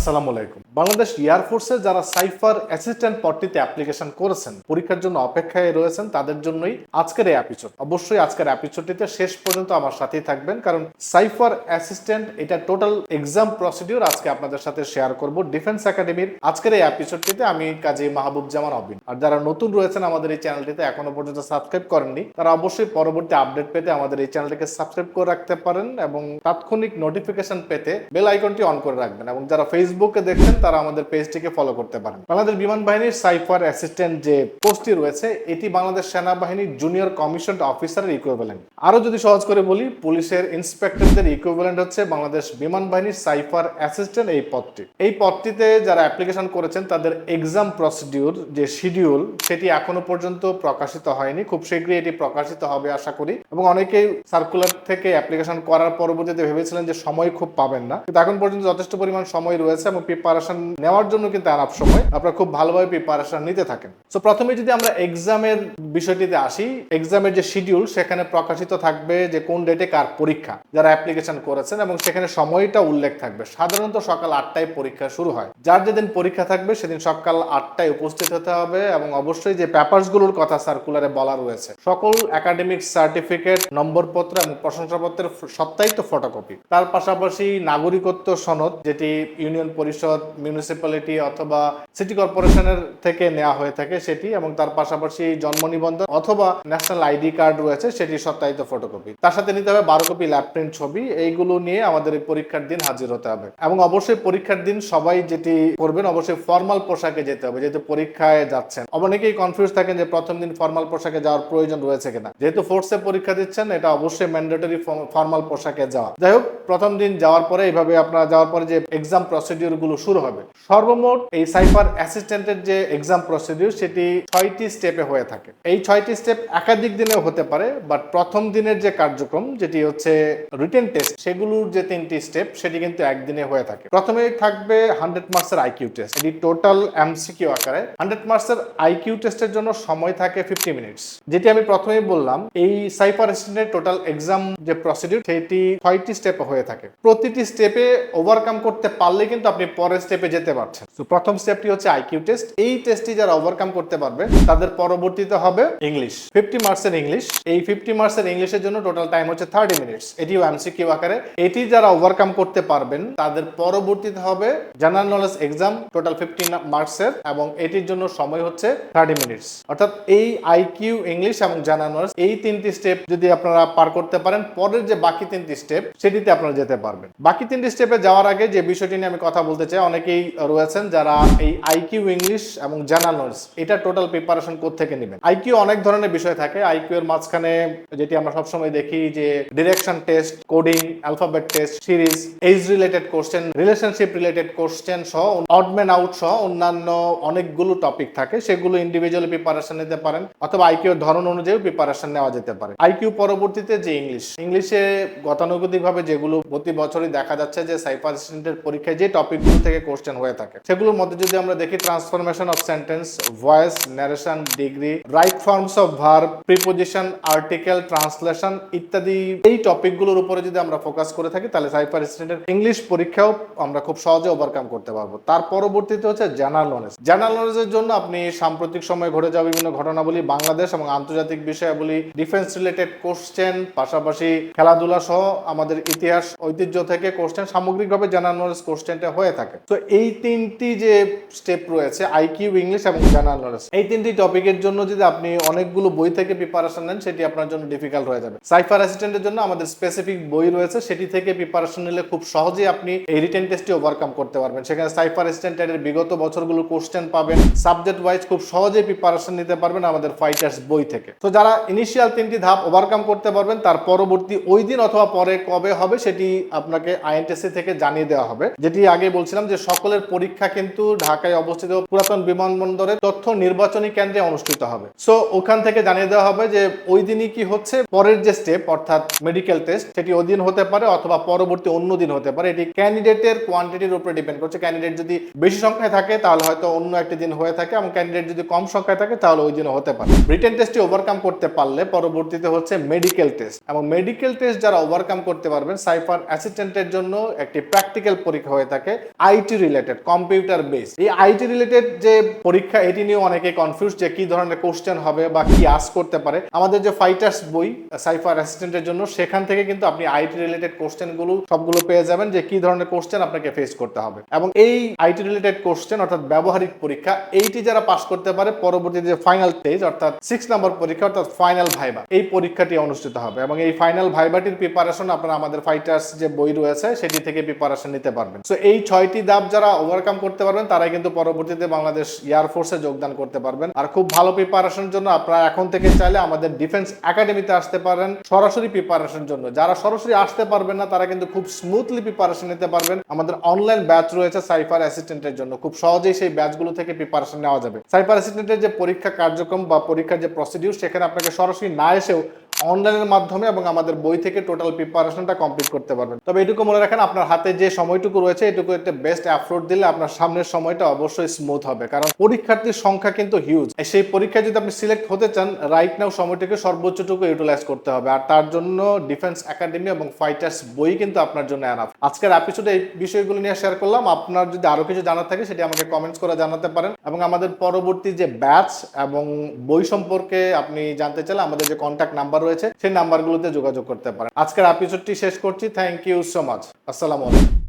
আসসালামু আলাইকুম। বাংলাদেশ এয়ারফোর্সে যারা সাইফার অ্যাসিস্ট্যান্ট পদটিতে অ্যাপ্লিকেশন করেছেন, পরীক্ষার জন্য অপেক্ষায় রয়েছেন, তাদের জন্যই আজকের এই এপিসোড অবশ্যই আজকের এপিসোডটিতে শেষ পর্যন্ত আমার সাথেই থাকবেন, কারণ সাইফার অ্যাসিস্ট্যান্ট এটা টোটাল এক্সাম প্রসিডিউর আজকে আপনাদের সাথে শেয়ার করব ডিফেন্স একাডেমির আজকের এই এপিসোডটিতে আমি কাজী মাহবুব জামান অবিন আর যারা নতুন রয়েছেন আমাদের এই চ্যানেলটিতে এখনও পর্যন্ত সাবস্ক্রাইব করেননি, তারা অবশ্যই পরবর্তী আপডেট পেতে আমাদের এই চ্যানেলটিকে সাবস্ক্রাইব করে রাখতে পারেন এবং তাৎক্ষণিক নোটিফিকেশন পেতে বেল আইকনটি অন করে রাখবেন। এবং যারা ফেসবুকে দেখছেন তারা আমাদের পেজটিকে ফলো করতে পারেন। বাংলাদেশ বিমান বাহিনীর সাইফার অ্যাসিস্ট্যান্ট যে পোস্টটি রয়েছে, এটি বাংলাদেশ সেনাবাহিনীর জুনিয়র কমিশন অফিসারের ইকুইভ্যালেন্ট আরও যদি সহজ করে বলি, পুলিশের ইন্সপেক্টরদের ইকুইভ্যালেন্ট হচ্ছে বাংলাদেশ বিমান বাহিনীর সাইফার অ্যাসিস্ট্যান্ট এই পদটি। এই পদটিতে যারা অ্যাপ্লিকেশন করেছেন, তাদের এক্সাম প্রসিডিউর যে শিডিউল সেটি এখনও পর্যন্ত প্রকাশিত হয়নি। খুব শীঘ্রই এটি প্রকাশিত হবে, আশা করি। এবং অনেকেই সার্কুলার থেকে অ্যাপ্লিকেশন করার পরবর্তীতে ভেবেছিলেন যে সময় খুব পাবেন না। কিন্তু এখন পর্যন্ত যথেষ্ট পরিমাণ সময় রয়েছে। এবং প্রিপারেশন নেওয়ার জন্য কিন্তু আনাপ সময়। আপনারা খুব ভালোভাবে প্রিপারেশন নিতে থাকেন। তো প্রথমে যদি আমরা এক্সামের বিষয়টিতে আসি এক্সামের যে শিডিউল সেখানে প্রকাশিত থাকবে যে কোন ডেটে কার পরীক্ষা, যারা অ্যাপ্লিকেশন করেছেন এবং সেখানে সময়টা উল্লেখ থাকবে। সাধারণত সকাল আটটায় পরীক্ষা শুরু হয়। যার যেদিন পরীক্ষা থাকবে, সেদিন সকাল আটটায় উপস্থিত হতে হবে এবং অবশ্যই যে পেপারসগুলোর কথা সার্কুলারে বলা রয়েছে, সকল একাডেমিক সার্টিফিকেট নম্বরপত্র এবং প্রশংসাপত্রের সত্যায়িত ফটোকপি তার পাশাপাশি নাগরিকত্ব সনদ, যেটি ইউনিয়ন পরিষদ মিউনিসিপ্যালিটি অথবা সিটি কর্পোরেশনের থেকে নেওয়া হয়ে থাকে সেটি এবং তার পাশাপাশি জন্ম নিবন্ধন অথবা ন্যাশনাল আইডি কার্ড রয়েছে, সেটি সত্যায়িত ফটোকপি তার সাথে নিতে হবে বারো কপি ল্যাব প্রিন্ট ছবি, এইগুলো নিয়ে আমাদের এই পরীক্ষার দিন হাজির হতে হবে। এবং অবশ্যই পরীক্ষার দিন সবাই যেটি করবেন, অবশ্যই ফর্মাল পোশাকে যেতে হবে, যেহেতু পরীক্ষায় যাচ্ছেন। অনেকেই কনফিউজ থাকেন যে প্রথম দিন ফর্মাল পোশাকে যাওয়ার প্রয়োজন রয়েছে কিনা। যেহেতু ফোর্সে পরীক্ষা দিচ্ছেন, এটা অবশ্যই ম্যান্ডেটরি ফর্মাল পোশাকে যাওয়া। যাই হোক, প্রথম দিন যাওয়ার পরে এইভাবে আপনারা যাওয়ার পরে যে এক্সাম প্রসিডিউর গুলো শুরু হবে। সর্বমোট এই সাইফার অ্যাসিস্ট্যান্টের যে এক্সাম প্রসিডিউর সেটি ছয়টি স্টেপে হয়ে থাকে। এই ছয়টি স্টেপ একাধিক দিনে হতে পারে বাট প্রথম দিনের যে কার্যক্রম, যেটি হচ্ছে রিটেন টেস্ট সেগুলোর যে তিনটি স্টেপ সেটি কিন্তু একদিনে হয়ে থাকে। প্রথমে থাকবে হান্ড্রেড মার্কসের আইকিউ টেস্ট এটি টোটাল এমসিকিউ আকারে। হান্ড্রেড মার্কসের আইকিউ টেস্টের জন্য সময় থাকে ফিফটি মিনিটস যেটি আমি প্রথমেই বললাম, এই সাইফার অ্যাসিস্ট্যান্টের টোটাল এক্সাম যে প্রসিডিউর সেটি ছয়টি স্টেপে হয়ে থাকে। প্রতিটি স্টেপে ওভারকাম করতে পারলে কিন্তু আপনি পরের স্টেপে যেতে পারছেন। তো প্রথম স্টেপটি হচ্ছে আইকিউ টেস্ট এই টেস্টটি যারা ওভারকাম করতে পারবে, তাদের পরবর্তীতে হবে ইংলিশ ফিফটি মার্কসের ইংলিশ এই ফিফটি মার্কসেের ইংলিশের জন্য টোটাল টাইম হচ্ছে থার্টি মিনিটস এটিও এমসিকিউ আকারে। এটি যারা ওভারকাম করতে পারবেন, তাদের পরবর্তীতে হবে general knowledge exam total fifty মার্কসের এবং এটির জন্য সময় হচ্ছে থার্টি মিনিটস অর্থাৎ এই আইকিউ ইংলিশ এবং জেনারেল নলেজ এই তিনটি স্টেপ যদি আপনারা পার করতে পারেন, পরের যে বাকি তিনটি স্টেপ সেটিতে আপনারা যেতে পারবেন। বাকি তিনটি স্টেপে যাওয়ার আগে যে বিষয়টি নিয়ে আমি কথা বলতে চাই, অনেকেই রয়েছেন যারা এই আইকিউ ইংলিশ এবং জেনারেল নলেজ এটা টোটাল প্রিপারেশন থেকে নেবেন? আইকিউ অনেক ধরনের বিষয় থাকে। আইকিউ এর মাঝখানে যেটি আমরা সবসময় দেখি যে direction test coding alphabet test series age related question relationship related question সহ অডম্যান আউট সহ অন্যান্য অনেকগুলো টপিক থাকে। সেগুলো ইন্ডিভিজুয়ালি প্রিপারেশন নিতে পারেন অথবা আইকিউ ধরন অনুযায়ী প্রিপারেশন নেওয়া যেতে পারে। আইকিউ পরবর্তীতে যে ইংলিশ ইংলিশে গতানুগতিক ভাবে যেগুলো প্রতি বছরই দেখা যাচ্ছে যে সাইফার অ্যাসিস্ট্যান্টের পরীক্ষায় যে টপিকগুলো থেকে কোশ্চেন হয়ে থাকে। সেগুলোর মধ্যে যদি আমরা দেখি transformation of sentence voice narration degree right forms of verb preposition article translation ইত্যাদি, এই টপিকগুলোর উপরে যদি আমরা ফোকাস করে থাকি, তাহলে সাইফার অ্যাসিস্ট্যান্টের ইংলিশ পরীক্ষাও আমরা খুব সহজে ওভারকাম করতে পারব। তার পরবর্তীতে হচ্ছে জেনারেল নলেজ জেনারেল নলেজের জন্য আপনি সাম্প্রতিক সময়ে ঘটে যাওয়া বিভিন্ন ঘটনাবলী, বাংলাদেশ এবং আন্তর্জাতিক বিষয়াবলী ডিফেন্স রিলেটেড কোশ্চেন পাশাপাশি খেলাধুলা সহ আমাদের ইতিহাস, ঐতিহ্য থেকে কোশ্চেন সামগ্রিকভাবে জেনারেল নলেজ কোশ্চেনটা হয়ে থাকে। তো এই তিনটি যে স্টেপ রয়েছে আইকিউ ইংলিশ এবং জেনারেল নলেজ এই তিনটি টপিকের জন্য যদি আপনি অনেকগুলো বই থেকে প্রিপারেশন নেন, সেটি আপনার জন্য ডিফিকাল্ট হয়ে যাবে। সাইফার অ্যাসিস্ট্যান্টের জন্য আমাদের স্পেসিফিক বই রয়েছে, সেটি থেকে প্রিপারেশন নিলে খুব সহজেই আপনি এই রিটেন টেস্টটি ওভারকাম করতে পারবেন। সেখানে সাইফার অ্যাসিস্ট্যান্টের বিগত বছরগুলো কোশ্চেন পাবেন। সাবজেক্ট ওয়াইজ খুব সহজেই প্রিপারেশন নিতে পারবেন আমাদের ফাইটার্স বই থেকে। তো যারা ইনিশিয়াল তিনটি ধাপ ওভারকাম করতে পারবেন, তার পরবর্তী ওই দিন অথবা পরে কবে হবে, সেটি আপনাকে আইএনটিসি থেকে জানিয়ে দেওয়া হবে, যেটি আগে বলছিলাম যে সকলের পরীক্ষা কিন্তু ঢাকায় অবস্থিত পুরাতন বিমানবন্দরের তথ্য নির্বাচনী কেন্দ্রে অনুষ্ঠিত হবে। সো ওখান থেকে জানিয়ে দেওয়া হবে যে ওই দিনই কি হচ্ছে? পরের যে স্টেপ অর্থাৎ মেডিকেল টেস্ট সেটি ওই দিন হতে পারে অথবা পরবর্তী অন্য দিন হতে পারে। এটি ক্যান্ডিডেটের কোয়ান্টিটির উপরে ডিপেন্ড করছে। ক্যান্ডিডেট যদি বেশি সংখ্যায় থাকে, তাহলে হয়তো অন্য একটি দিন হয়ে থাকে এবং ক্যান্ডিডেট যদি কম সংখ্যায় থাকে, তাহলে ওই দিনও হতে পারে। রিটেন টেস্টটি ওভারকাম করতে পারলে পরবর্তীতে হচ্ছে মেডিকেল টেস্ট এবং মেডিকেল টেস্ট যারা ওভারকাম করতে পারবেন, সাইফার অ্যাসিস্ট্যান্টের জন্য একটি প্র্যাকটিক্যাল পরীক্ষা হয়ে থাকে। থাকে আইটি রিলেটেড, কম্পিউটার বেস। এই আইটি রিলেটেড যে পরীক্ষা, এটি নিয়ে অনেকে কনফিউজ যে কি ধরনের কোশ্চেন হবে বা কি আস করতে পারে। আমাদের যে ফাইটার্স বই সাইফার অ্যাসিস্ট্যান্টের জন্য, সেখান থেকে কিন্তু আপনি আইটি রিলেটেড কোশ্চেনগুলো, সবগুলো পেয়ে যাবেন যে কি ধরনের কোশ্চেন আপনাকে ফেস করতে হবে। এবং এই আইটি রিলেটেড কোশ্চেন অর্থাৎ ব্যবহারিক পরীক্ষা, এইটি যারা পাশ করতে পারে পরবর্তী যে ফাইনাল স্টেজ অর্থাৎ সিক্স নাম্বার পরীক্ষা, অর্থাৎ ফাইনাল ভাইবা এই পরীক্ষাটি অনুষ্ঠিত হবে। এবং এই ফাইনাল ভাইবাটির প্রিপারেশন আপনারা আমাদের ফাইটার্স যে বই রয়েছে, সেটি থেকে প্রিপারেশন নিতে পারবেন। সো এই ছয়টি ধাপ যারা ওভারকাম করতে পারবেন, তারাই কিন্তু পরবর্তীতে বাংলাদেশ এয়ারফোর্সে যোগদান করতে পারবেন। আর খুব ভালো প্রিপারেশনের জন্য আপনারা এখন থেকে চাইলে আমাদের ডিফেন্স একাডেমিতে আসতে পারেন সরাসরি প্রিপারেশনের জন্য। যারা সরাসরি আসতে পারবেন না, তারা কিন্তু খুব স্মুথলি প্রিপারেশন নিতে পারবেন। আমাদের অনলাইন ব্যাচ রয়েছে সাইফার অ্যাসিস্ট্যান্টের জন্য। খুব সহজেই সেই ব্যাচগুলো থেকে প্রিপারেশন নেওয়া যাবে। সাইফার অ্যাসিস্ট্যান্টের যে পরীক্ষা কার্যক্রম বা পরীক্ষার যে প্রসিডিউর সেখানে আপনাকে সরাসরি না এসেও অনলাইনের মাধ্যমে এবং আমাদের বই থেকে টোটাল প্রিপারেশনটা কমপ্লিট করতে পারবেন। তবে এটুকু মনে রাখেন, আপনার হাতে যে সময়টুকু রয়েছে, এটুকু একটা বেস্ট অ্যাফোর্ড দিলে আপনার সামনের সময়টা অবশ্যই স্মুথ হবে। কারণ পরীক্ষার্থীর সংখ্যা কিন্তু হিউজ সেই পরীক্ষায় যদি আপনি সিলেক্ট হতে চান রাইট নাও সময়টাকে সর্বোচ্চটুকু ইউটিলাইজ করতে হবে। আর তার জন্য ডিফেন্স একাডেমি এবং ফাইটার্স বই কিন্তু আপনার জন্য অ্যানাফ আজকের এপিসোডে এই বিষয়গুলো নিয়ে শেয়ার করলাম। আপনার যদি আরও কিছু জানার থাকে, সেটি আমাকে কমেন্টস করে জানাতে পারেন। এবং আমাদের পরবর্তী যে ব্যাচ এবং বই সম্পর্কে আপনি জানতে চাইলে, আমাদের যে কন্ট্যাক্ট নাম্বার রয়েছে, সেই নাম্বারগুলোতে যোগাযোগ করতে পারেন। আজকের এপিসোডটি শেষ করছি। থ্যাংক ইউ সো মাচ আসসালামু আলাইকুম।